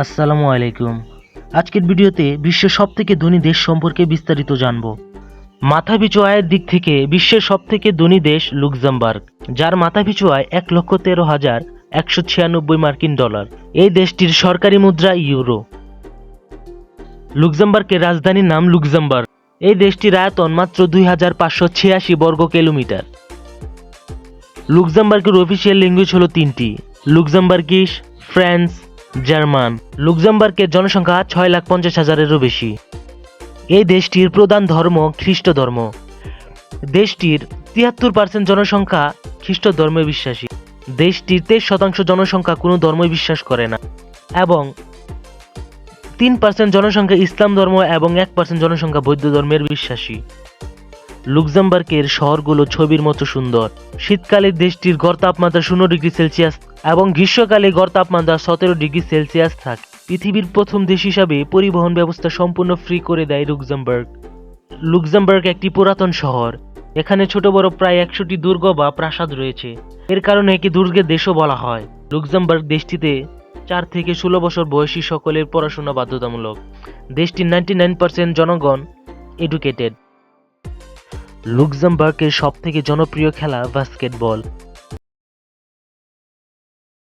আসসালামু আলাইকুম। আজকের ভিডিওতে বিশ্বের সব থেকে ধনী দেশ সম্পর্কে বিস্তারিত জানব। মাথাপিছু আয়ের দিক থেকে বিশ্বের সব থেকে ধনী দেশ লুক্সেমবার্গ, যার মাথাপিছু আয় এক লক্ষ তেরো হাজার একশো ছিয়ানব্বই মার্কিন ডলার। এই দেশটির সরকারি মুদ্রা ইউরো। লুক্সেমবার্গের রাজধানীর নাম লুক্সেমবার্গ। এই দেশটির আয়তন মাত্র দুই হাজার পাঁচশো ছিয়াশি বর্গ কিলোমিটার। লুক্সেমবার্গের অফিসিয়াল ল্যাঙ্গুয়েজ হলো তিনটি। লুক্সেমবার্গিশ, ফ্রান্স জার্মান, লুক্সেমবার্গের জনসংখ্যা ছয় লাখ পঞ্চাশ হাজারেরও বেশি। এই দেশটির প্রধান ধর্ম খ্রিস্ট ধর্ম। দেশটির তিয়াত্তর পার্সেন্ট জনসংখ্যা খ্রিস্ট ধর্মে বিশ্বাসী। দেশটির তেইশ শতাংশ জনসংখ্যা কোনো ধর্মই বিশ্বাস করে না এবং তিন পার্সেন্ট জনসংখ্যা ইসলাম ধর্ম এবং এক পার্সেন্ট জনসংখ্যা বৌদ্ধ ধর্মের বিশ্বাসী। লুক্সেমবার্গের শহরগুলো ছবির মতো সুন্দর। শীতকালে দেশটির গড় তাপমাত্রা শূন্য ডিগ্রি সেলসিয়াস এবং গ্রীষ্মকালে গড় তাপমাত্রা সতেরো ডিগ্রি সেলসিয়াস থাকে। পৃথিবীর প্রথম দেশ হিসাবে পরিবহন ব্যবস্থা সম্পূর্ণ ফ্রি করে দেয় লুক্সেমবার্গ। লুক্সেমবার্গ একটি পুরাতন শহর। এখানে ছোট বড় প্রায় একশোটি দুর্গ বা প্রাসাদ রয়েছে। এর কারণে একে দুর্গের দেশও বলা হয়। লুক্সেমবার্গ দেশটিতে চার থেকে ষোলো বছর বয়সী সকলের পড়াশোনা বাধ্যতামূলক। দেশটির নাইনটি নাইন পার্সেন্ট জনগণ এডুকেটেড লুক্সেমবার্গের সব থেকে জনপ্রিয় খেলা বাস্কেটবল।